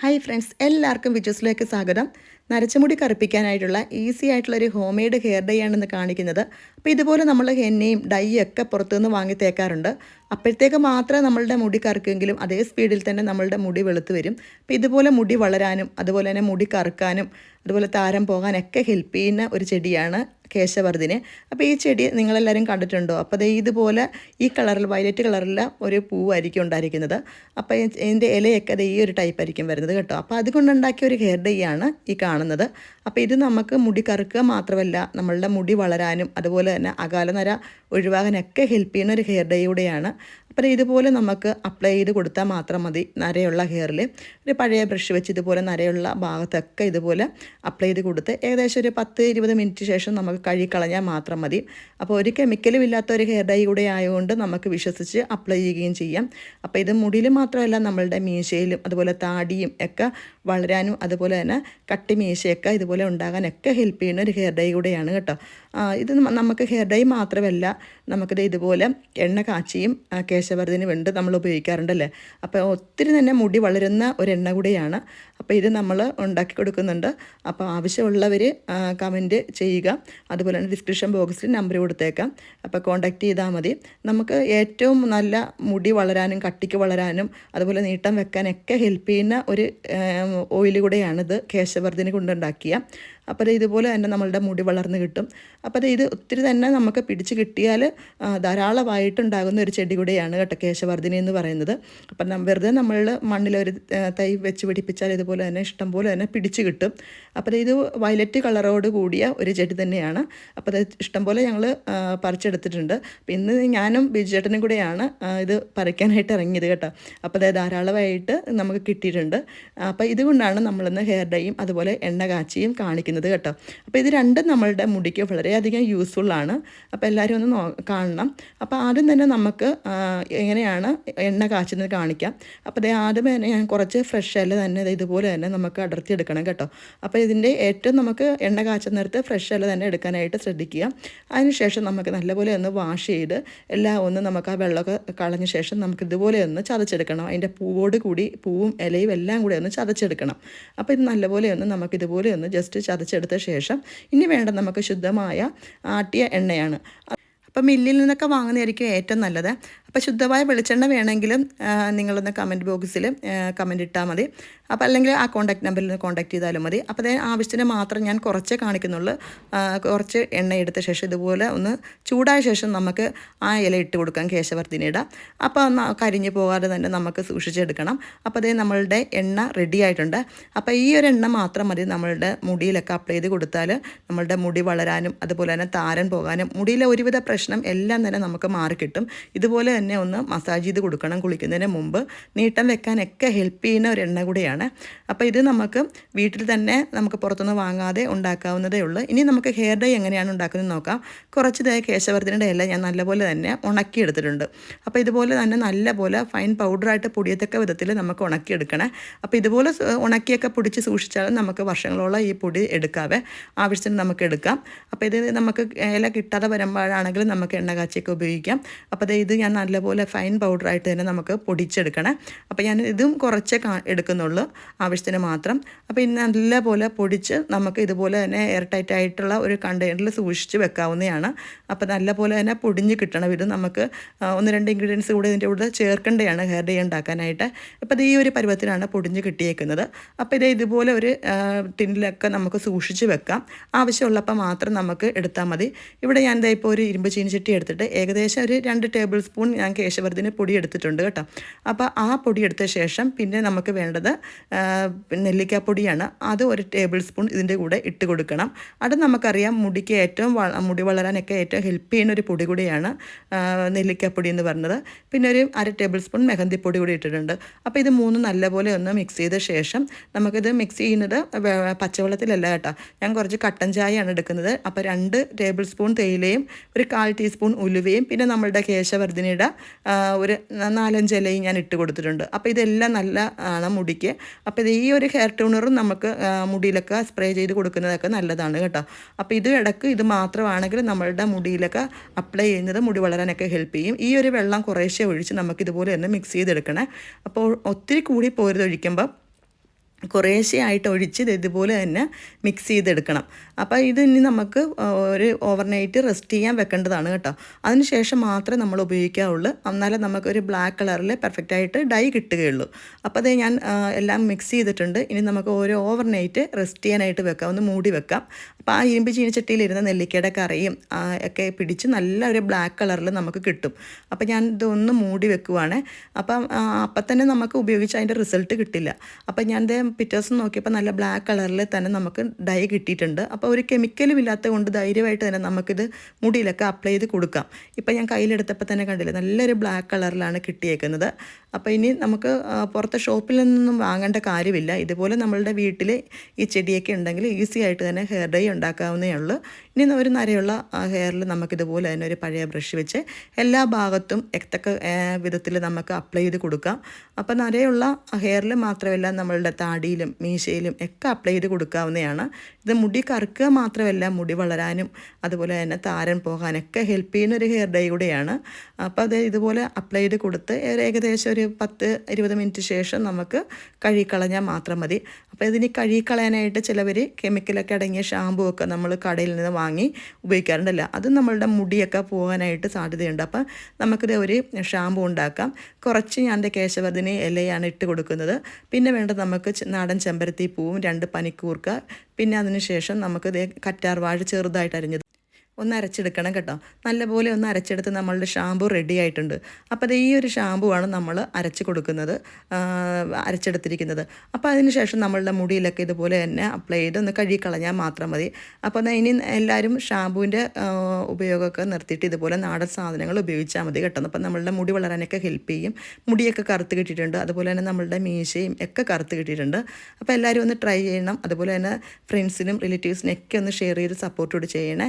Hi friends എല്ലാവർക്കും വിജുസിലേക്ക് സ്വാഗതം. നരച്ചുമുടി കറുപ്പിക്കാനായിട്ടുള്ള easy ആയിട്ടുള്ള ഒരു ഹോം മെയ്ഡ് ഹെയർ ഡൈ ആണെന്ന് കാണിക്കുന്നത്. അപ്പോൾ ഇതുപോലെ നമ്മൾ ഹെന്നയും ഡൈയൊക്കെ പുറത്തുനിന്ന് വാങ്ങി തേക്കാറുണ്ട്. അപ്പോഴത്തേക്ക് മാത്രമേ നമ്മളുടെ മുടി കറുക്കുമെങ്കിലും അതേ സ്പീഡിൽ തന്നെ നമ്മളുടെ മുടി വെളുത്ത് വരും. അപ്പോൾ ഇതുപോലെ മുടി വളരാനും അതുപോലെ തന്നെ മുടി കറുക്കാനും അതുപോലെ താരം പോകാനൊക്കെ ഹെൽപ്പ് ചെയ്യുന്ന ഒരു ചെടിയാണ് കേശവർദ്ധിനെ. അപ്പോൾ ഈ ചെടി നിങ്ങളെല്ലാവരും കണ്ടിട്ടുണ്ടോ? അപ്പോൾ അത് ഇതുപോലെ ഈ കളറിൽ വയലറ്റ് കളറിൽ ഒരു പൂവായിരിക്കും ഉണ്ടായിരിക്കുന്നത്. അപ്പോൾ ഇതിന്റെ ഇലയൊക്കെ അത് ഈ ഒരു ടൈപ്പ് ആയിരിക്കും വരുന്നത് കേട്ടോ. അപ്പോൾ അതുകൊണ്ടുണ്ടാക്കിയ ഒരു ഹെയർ ഡൈ ആണ് ഈ കാണുന്നത്. അപ്പോൾ ഇത് നമുക്ക് മുടി കറുക്കുക മാത്രമല്ല നമ്മളുടെ മുടി വളരാനും അതുപോലെ തന്നെ അകാലനര ഒഴിവാകാനൊക്കെ ഹെൽപ്പ് ചെയ്യുന്ന ഒരു ഹെയർ ഡൈ കൂടെയാണ്. അപ്പോൾ ഇതുപോലെ നമുക്ക് അപ്ലൈ ചെയ്ത് കൊടുത്താൽ മാത്രം മതി നരയുള്ള ഹെയറിൽ ഒരു പഴയ ബ്രഷ് വെച്ച് ഇതുപോലെ നരയുള്ള ഭാഗത്തൊക്കെ ഇതുപോലെ അപ്ലൈ ചെയ്ത് കൊടുത്ത് ഏകദേശം ഒരു പത്ത് ഇരുപത് മിനിറ്റ് ശേഷം നമുക്ക് കഴുകിക്കളഞ്ഞാൽ മാത്രം മതി. അപ്പോൾ ഒരു കെമിക്കലും ഇല്ലാത്ത ഒരു ഹെയർ ഡൈ കൂടെ ആയതുകൊണ്ട് നമുക്ക് വിശ്വസിച്ച് അപ്ലൈ ചെയ്യുകയും ചെയ്യാം. അപ്പോൾ ഇത് മുടിയിൽ മാത്രമല്ല നമ്മളുടെ മീശയിലും അതുപോലെ താടിയും ഒക്കെ വളരാനും അതുപോലെ തന്നെ കട്ടി മീശയൊക്കെ ഇതുപോലെ ഉണ്ടാകാനൊക്കെ ഹെൽപ്പ് ചെയ്യുന്ന ഒരു ഹെയർ ഡൈ കൂടെയാണ് കേട്ടോ. ഇത് നമുക്ക് ഹെയർ ഡൈ മാത്രമല്ല നമുക്കിത് ഇതുപോലെ എണ്ണ കാച്ചിയും കേശവർദ്ധന വേണ്ടി നമ്മൾ ഉപയോഗിക്കാറുണ്ടല്ലേ? അപ്പോൾ ഒത്തിരി തന്നെ മുടി വളരുന്ന ഒരു എണ്ണ കൂടിയാണ്. അപ്പോൾ ഇത് നമ്മൾ ഉണ്ടാക്കി കൊടുക്കുന്നുണ്ട്. അപ്പോൾ ആവശ്യമുള്ളവർ കമന്റ് ചെയ്യുക. അതുപോലെ തന്നെ ഡിസ്ക്രിപ്ഷൻ ബോക്സിൽ നമ്പർ കൊടുത്തേക്കാം. അപ്പോൾ കോൺടാക്റ്റ് ചെയ്താൽ മതി. നമുക്ക് ഏറ്റവും നല്ല മുടി വളരാനും കട്ടിക്ക് വളരാനും അതുപോലെ നീട്ടം വെക്കാനൊക്കെ ഹെൽപ്പ് ചെയ്യുന്ന ഒരു ഓയിൽ കൂടെയാണിത് കേശവർദ്ധന കൊണ്ടുണ്ടാക്കിയ അപ്പോൾ ഇതുപോലെ തന്നെ നമ്മളുടെ മുടി വളർന്നു കിട്ടും. അപ്പോൾ ഇത് ഒത്തിരി തന്നെ നമുക്ക് പിടിച്ച് കിട്ടിയാൽ ധാരാളമായിട്ടുണ്ടാകുന്ന ഒരു ചെടി കൂടെയാണ് കേട്ടോ കേശവർദ്ധിനി എന്ന് പറയുന്നത്. അപ്പം വെറുതെ നമ്മൾ മണ്ണിലൊരു തൈ വെച്ച് പിടിപ്പിച്ചാൽ ഇതുപോലെ തന്നെ ഇഷ്ടം പോലെ തന്നെ പിടിച്ച് കിട്ടും. അപ്പോൾ ഇത് വയലറ്റ് കളറോട് കൂടിയ ഒരു ചെടി തന്നെയാണ്. അപ്പോൾ അത് ഇഷ്ടം പോലെ ഞങ്ങൾ പറിച്ചെടുത്തിട്ടുണ്ട്. അപ്പം ഇന്ന് ഞാനും ബിജുചേട്ടനും കൂടെയാണ് ഇത് പറിക്കാനായിട്ട് ഇറങ്ങിയത് കേട്ടോ. അപ്പോൾ അത് ധാരാളമായിട്ട് നമുക്ക് കിട്ടിയിട്ടുണ്ട്. അപ്പോൾ ഇതുകൊണ്ടാണ് നമ്മളിന്ന് ഹെയർ ഡൈയും അതുപോലെ എണ്ണ കാച്ചിയും കാണിക്കുന്നത്. കേട്ടോ. അപ്പോൾ ഇത് രണ്ടും നമ്മളുടെ മുടിക്ക് വളരെയധികം യൂസ്ഫുള്ളാണ് അപ്പോൾ എല്ലാവരും ഒന്ന് നോ കാണണം. അപ്പോൾ ആദ്യം തന്നെ നമുക്ക് എങ്ങനെയാണ് എണ്ണ കാച്ചുന്നത് കാണിക്കാം. അപ്പോൾ അതേ ആദ്യമേ തന്നെ ഞാൻ കുറച്ച് ഫ്രഷ് അല്ല തന്നെ ഇതുപോലെ തന്നെ നമുക്ക് അടർത്തി എടുക്കണം കേട്ടോ. അപ്പോൾ ഇതിന്റെ ഏറ്റവും നമുക്ക് എണ്ണ കാച്ചുന്ന നേരത്ത് ഫ്രഷ് അല്ല തന്നെ എടുക്കാനായിട്ട് ശ്രദ്ധിക്കുക. അതിനുശേഷം നമുക്ക് നല്ലപോലെ ഒന്ന് വാഷ് ചെയ്ത് എല്ലാം ഒന്ന് നമുക്ക് ആ വെള്ളമൊക്കെ കളഞ്ഞ ശേഷം നമുക്ക് ഇതുപോലെ ഒന്ന് ചതച്ചെടുക്കണം. അതിന്റെ പൂവോട് കൂടി പൂവും ഇലയും എല്ലാം കൂടി ഒന്ന് ചതച്ചെടുക്കണം. അപ്പോൾ ഇത് നല്ലപോലെ ഒന്ന് നമുക്ക് ഇതുപോലെ ഒന്ന് ജസ്റ്റ് ചതച്ചെടുത്ത ശേഷം ഇനി വേണ്ട നമുക്ക് ശുദ്ധമായ ആട്ടിയ എണ്ണയാണ്. അപ്പം മില്ലിൽ നിന്നൊക്കെ വാങ്ങുന്നതായിരിക്കും ഏറ്റവും നല്ലത്. അപ്പോൾ ശുദ്ധമായ വെളിച്ചെണ്ണ വേണമെങ്കിലും നിങ്ങളൊന്ന് കമന്റ് ബോക്സിൽ കമന്റ് ഇട്ടാൽ മതി. അപ്പോൾ അല്ലെങ്കിൽ ആ കോൺടാക്ട് നമ്പറിൽ നിന്ന് കോൺടാക്ട് ചെയ്താലും മതി. അപ്പോൾ അതിന് ആവശ്യത്തിന് മാത്രം ഞാൻ കുറച്ചേ കാണിക്കുന്നുള്ളൂ. കുറച്ച് എണ്ണ എടുത്ത ശേഷം ഇതുപോലെ ഒന്ന് ചൂടായ ശേഷം നമുക്ക് ആ ഇല ഇട്ട് കൊടുക്കാം കേശവർദ്ധിനിയുടെ. അപ്പോൾ ഒന്ന് കരിഞ്ഞു പോകാതെ തന്നെ നമുക്ക് സൂക്ഷിച്ചെടുക്കണം. അപ്പോൾ അതേ നമ്മളുടെ എണ്ണ റെഡി ആയിട്ടുണ്ട്. അപ്പോൾ ഈ ഒരു എണ്ണ മാത്രം മതി നമ്മളുടെ മുടിയിലൊക്കെ അപ്ലൈ ചെയ്ത് കൊടുത്താൽ നമ്മളുടെ മുടി വളരാനും അതുപോലെ തന്നെ താരൻ പോകാനും മുടിയിലെ ഒരുവിധ പ്രശ്നം എല്ലാം തന്നെ നമുക്ക് മാറിക്കിട്ടും. ഇതുപോലെ തന്നെ ഒന്ന് മസാജ് ചെയ്ത് കൊടുക്കണം കുളിക്കുന്നതിന് മുമ്പ്. നീട്ടം വെക്കാനൊക്കെ ഹെൽപ്പ് ചെയ്യുന്ന ഒരു എണ്ണ കൂടിയാണ്. അപ്പോൾ ഇത് നമുക്ക് വീട്ടിൽ തന്നെ നമുക്ക് പുറത്തുനിന്ന് വാങ്ങാതെ ഉണ്ടാക്കാവുന്നതേ ഉള്ളൂ. ഇനി നമുക്ക് ഹെയർ ഡൈ എങ്ങനെയാണ് ഉണ്ടാക്കുന്നത് നോക്കാം. കുറച്ച് ദയ കേശവർദ്ധനയുടെ ഇല ഞാൻ നല്ലപോലെ തന്നെ ഉണക്കിയെടുത്തിട്ടുണ്ട്. അപ്പോൾ ഇതുപോലെ തന്നെ നല്ലപോലെ ഫൈൻ പൗഡറായിട്ട് പൊടിയത്തക്ക വിധത്തിൽ നമുക്ക് ഉണക്കിയെടുക്കണേ. അപ്പോൾ ഇതുപോലെ ഉണക്കിയൊക്കെ പൊടിച്ച് സൂക്ഷിച്ചാലും നമുക്ക് വർഷങ്ങളോളം ഈ പൊടി എടുക്കാവേ. ആവശ്യത്തിന് നമുക്ക് എടുക്കാം. അപ്പോൾ ഇത് നമുക്ക് ഇല കിട്ടാതെ വരുമ്പോഴാണെങ്കിലും നമുക്ക് എണ്ണ കാച്ചിയൊക്കെ ഉപയോഗിക്കാം. അപ്പോൾ ഇത് ഞാൻ നല്ലപോലെ ഫൈൻ പൗഡറായിട്ട് തന്നെ നമുക്ക് പൊടിച്ചെടുക്കണം. അപ്പോൾ ഞാൻ ഇതും കുറച്ചേ എടുക്കുന്നുള്ളൂ ആവശ്യത്തിന് മാത്രം. അപ്പോൾ ഇനി നല്ലപോലെ പൊടിച്ച് നമുക്ക് ഇതുപോലെ തന്നെ എയർ ടൈറ്റ് ആയിട്ടുള്ള ഒരു കണ്ടെയ്നറിൽ സൂക്ഷിച്ച് വെക്കാവുന്നതാണ്. അപ്പോൾ നല്ലപോലെ തന്നെ പൊടിഞ്ഞ് കിട്ടണം ഇത് നമുക്ക് ഒന്ന് രണ്ട് ഇൻഗ്രീഡിയൻസ് കൂടെ ഇതിന്റെ കൂടെ ചേർക്കേണ്ടതാണ് ഹെയർ ഡേ ഉണ്ടാക്കാനായിട്ട്. അപ്പോൾ ഈ ഒരു പരുവത്തിലാണ് പൊടിഞ്ഞ് കിട്ടിയേക്കുന്നത്. അപ്പോൾ ഇത് ഇതുപോലെ ഒരു ടിന്നിലൊക്കെ നമുക്ക് സൂക്ഷിച്ച് വെക്കാം. ആവശ്യമുള്ളപ്പോൾ മാത്രം നമുക്ക് എടുത്താൽ മതി. ഇവിടെ ഞാൻ ഇപ്പോൾ ഒരു ഇരുമ്പ് ചീനിച്ചട്ടി എടുത്തിട്ട് ഏകദേശം ഒരു രണ്ട് ടേബിൾ സ്പൂൺ ഞാൻ കേശവർദ്ധിന് പൊടി എടുത്തിട്ടുണ്ട് കേട്ടോ. അപ്പോൾ ആ പൊടി എടുത്ത ശേഷം പിന്നെ നമുക്ക് വേണ്ടത് നെല്ലിക്കാപ്പൊടിയാണ്. അത് ഒരു ടേബിൾ സ്പൂൺ ഇതിന്റെ കൂടെ ഇട്ട് കൊടുക്കണം. അത് നമുക്കറിയാം മുടിക്ക് ഏറ്റവും മുടി വളരാനൊക്കെ ഏറ്റവും ഹെൽപ്പ് ചെയ്യുന്ന ഒരു പൊടി കൂടിയാണ് നെല്ലിക്കാപ്പൊടി എന്ന് പറഞ്ഞത്. പിന്നെ ഒരു അര ടേബിൾ സ്പൂൺ മെഹന്തിപ്പൊടി കൂടി ഇട്ടിട്ടുണ്ട്. അപ്പോൾ ഇത് മൂന്നും നല്ലപോലെ ഒന്ന് മിക്സ് ചെയ്ത ശേഷം നമുക്കിത് മിക്സ് ചെയ്യുന്നത് പച്ചവെള്ളത്തിലല്ല കേട്ടോ. ഞാൻ കുറച്ച് കട്ടൻ ചായയാണ് എടുക്കുന്നത്. അപ്പോൾ രണ്ട് ടേബിൾ സ്പൂൺ തേയിലയും ഒരു കാൽ ടീസ്പൂൺ ഉലുവയും പിന്നെ നമ്മളുടെ കേശവർദ്ധിനിയുടെ ഒരു നാലഞ്ച് ഇലയും ഞാൻ ഇട്ട് കൊടുത്തിട്ടുണ്ട്. അപ്പോൾ ഇതെല്ലാം നല്ല ആണ് മുടിക്ക്. അപ്പോൾ ഇത് ഈ ഒരു ഹെയർ ട്യൂണറും നമുക്ക് മുടിയിലൊക്കെ സ്പ്രേ ചെയ്ത് കൊടുക്കുന്നതൊക്കെ നല്ലതാണ് കേട്ടോ. അപ്പോൾ ഇത് ഇടയ്ക്ക് ഇത് മാത്രമാണെങ്കിൽ നമ്മളുടെ മുടിയിലൊക്കെ അപ്ലൈ ചെയ്യുന്നത് മുടി വളരാനൊക്കെ ഹെൽപ്പ് ചെയ്യും. ഈ ഒരു വെള്ളം കുറേശ്ശെ ഒഴിച്ച് നമുക്കിതുപോലെ തന്നെ മിക്സ് ചെയ്തെടുക്കണേ. അപ്പോൾ ഒത്തിരി കൂടി പോരുത് ഒഴിക്കുമ്പോൾ കുറേശ്ശെയായിട്ട് ഒഴിച്ച് ഇത് ഇതുപോലെ തന്നെ മിക്സ് ചെയ്തെടുക്കണം. അപ്പോൾ ഇത് ഇനി നമുക്ക് ഒരു ഓവർനൈറ്റ് റെസ്റ്റ് ചെയ്യാൻ വെക്കേണ്ടതാണ് കേട്ടോ. അതിന് ശേഷം മാത്രമേ നമ്മൾ ഉപയോഗിക്കാവുള്ളൂ എന്നാലേ നമുക്കൊരു ബ്ലാക്ക് കളറിൽ പെർഫെക്റ്റ് ആയിട്ട് ഡൈ കിട്ടുകയുള്ളൂ. അപ്പോൾ അതേ ഞാൻ എല്ലാം മിക്സ് ചെയ്തിട്ടുണ്ട്. ഇനി നമുക്ക് ഓരോ ഓവർനൈറ്റ് റെസ്റ്റ് ചെയ്യാനായിട്ട് വെക്കാം. ഒന്ന് മൂടി വെക്കാം. അപ്പോൾ ആ ഇരുമ്പ് ചീനച്ചട്ടിയിലിരുന്ന നെല്ലിക്കയുടെ കറിയും ഒക്കെ പിടിച്ച് നല്ല ഒരു ബ്ലാക്ക് കളറിൽ നമുക്ക് കിട്ടും. അപ്പോൾ ഞാൻ ഇതൊന്ന് മൂടി വെക്കുവാണ്. അപ്പം അപ്പം തന്നെ നമുക്ക് ഉപയോഗിച്ച് അതിന്റെ റിസൾട്ട് കിട്ടില്ല. അപ്പം ഞാൻ പിറ്റേ നോക്കിയപ്പോൾ നല്ല ബ്ലാക്ക് കളറിൽ തന്നെ നമുക്ക് ഡൈ കിട്ടിയിട്ടുണ്ട്. അപ്പോൾ ഒരു കെമിക്കലും ഇല്ലാത്ത കൊണ്ട് ധൈര്യമായിട്ട് തന്നെ നമുക്കിത് മുടിയിലൊക്കെ അപ്ലൈ ചെയ്ത് കൊടുക്കാം. ഇപ്പം ഞാൻ കയ്യിലെടുത്തപ്പോൾ തന്നെ കണ്ടില്ല നല്ലൊരു ബ്ലാക്ക് കളറിലാണ് കിട്ടിയേക്കുന്നത്. അപ്പോൾ ഇനി നമുക്ക് പുറത്ത് പുറത്തെ ഷോപ്പിൽ നിന്നൊന്നും വാങ്ങേണ്ട കാര്യമില്ല. ഇതുപോലെ നമ്മളുടെ വീട്ടിൽ ഈ ചെടിയൊക്കെ ഉണ്ടെങ്കിൽ ഈസി ആയിട്ട് തന്നെ ഹെയർ ഡൈ ഉണ്ടാക്കാവുന്നേ ഉള്ളൂ. ഇനി ഒരു നരയുള്ള ഹെയറിൽ നമുക്കിതുപോലെ തന്നെ ഒരു പഴയ ബ്രഷ് വെച്ച് എല്ലാ ഭാഗത്തും എത്തക്ക വിധത്തിൽ നമുക്ക് അപ്ലൈ ചെയ്ത് കൊടുക്കാം. അപ്പോൾ നരയുള്ള ഹെയറിൽ മാത്രമല്ല നമ്മളുടെ താടിയിലും മീശയിലും ഒക്കെ അപ്ലൈ ചെയ്ത് കൊടുക്കാവുന്നതാണ് ഇത് മുടി കറുക്കുക മാത്രമല്ല മുടി വളരാനും അതുപോലെ തന്നെ താരൻ പോകാനൊക്കെ ഹെൽപ്പ് ചെയ്യുന്ന ഒരു ഹെയർ ഡൈ കൂടെയാണ്. അപ്പോൾ അത് ഇതുപോലെ അപ്ലൈ ചെയ്ത് കൊടുത്ത് ഏകദേശം ഒരു പത്ത് ഇരുപത് മിനിറ്റ് ശേഷം നമുക്ക് കഴുകിക്കളഞ്ഞാൽ മാത്രം മതി. അപ്പോൾ ഇതിന് കഴുകിക്കളയാനായിട്ട് ചിലവർ കെമിക്കലൊക്കെ അടങ്ങിയ ഷാമ്പു ഒക്കെ നമ്മൾ കടയിൽ നിന്ന് വാങ്ങി ഉപയോഗിക്കാറുണ്ടല്ലോ. അത് നമ്മളുടെ മുടിയൊക്കെ പോകാനായിട്ട് സാധ്യതയുണ്ട്. അപ്പോൾ നമുക്കിത് ഒരു ഷാമ്പു ഉണ്ടാക്കാം. കുറച്ച് ഞാൻ എന്റെ കേശവർദ്ധിനി ഇലയാണ് ഇട്ട് കൊടുക്കുന്നത്. പിന്നെ വേണ്ട നമുക്ക് നാടൻ ചെമ്പരത്തി പൂവും രണ്ട് പനിക്കൂർക്ക. പിന്നെ അതിന് ശേഷം നമുക്ക് ദേ കറ്റാർ വാഴ ചെറുതായിട്ട് അരിഞ്ഞത് ഒന്ന് അരച്ചെടുക്കണം കേട്ടോ. നല്ലപോലെ ഒന്ന് അരച്ചെടുത്ത് നമ്മളുടെ ഷാമ്പു റെഡി ആയിട്ടുണ്ട്. അപ്പോൾ ഈ ഒരു ഷാമ്പു ആണ് നമ്മൾ അരച്ച് കൊടുക്കുന്നത്. അരച്ചെടുത്തിരിക്കുന്നത്. അപ്പോൾ അതിന് ശേഷം നമ്മളുടെ മുടിയിലൊക്കെ ഇതുപോലെ തന്നെ അപ്ലൈ ചെയ്ത് ഒന്ന് കഴുകി കളഞ്ഞാൽ മാത്രം മതി. അപ്പോൾ ഇനി എല്ലാവരും ഷാമ്പുവിന്റെ ഉപയോഗമൊക്കെ നിർത്തിയിട്ട് ഇതുപോലെ നാടൻ സാധനങ്ങൾ ഉപയോഗിച്ചാൽ മതി കേട്ടോ. അപ്പം നമ്മളുടെ മുടി വളരാനൊക്കെ ഹെൽപ്പ് ചെയ്യും. മുടിയൊക്കെ കറുത്ത് കിട്ടിയിട്ടുണ്ട്. അതുപോലെ തന്നെ നമ്മളുടെ മീശയും ഒക്കെ കറുത്ത് കിട്ടിയിട്ടുണ്ട്. അപ്പോൾ എല്ലാവരും ഒന്ന് ട്രൈ ചെയ്യണം. അതുപോലെ തന്നെ ഫ്രണ്ട്സിനും റിലേറ്റീവ്സിനും ഒക്കെ ഒന്ന് ഷെയർ ചെയ്ത് സപ്പോർട്ടോട് ചെയ്യണേ.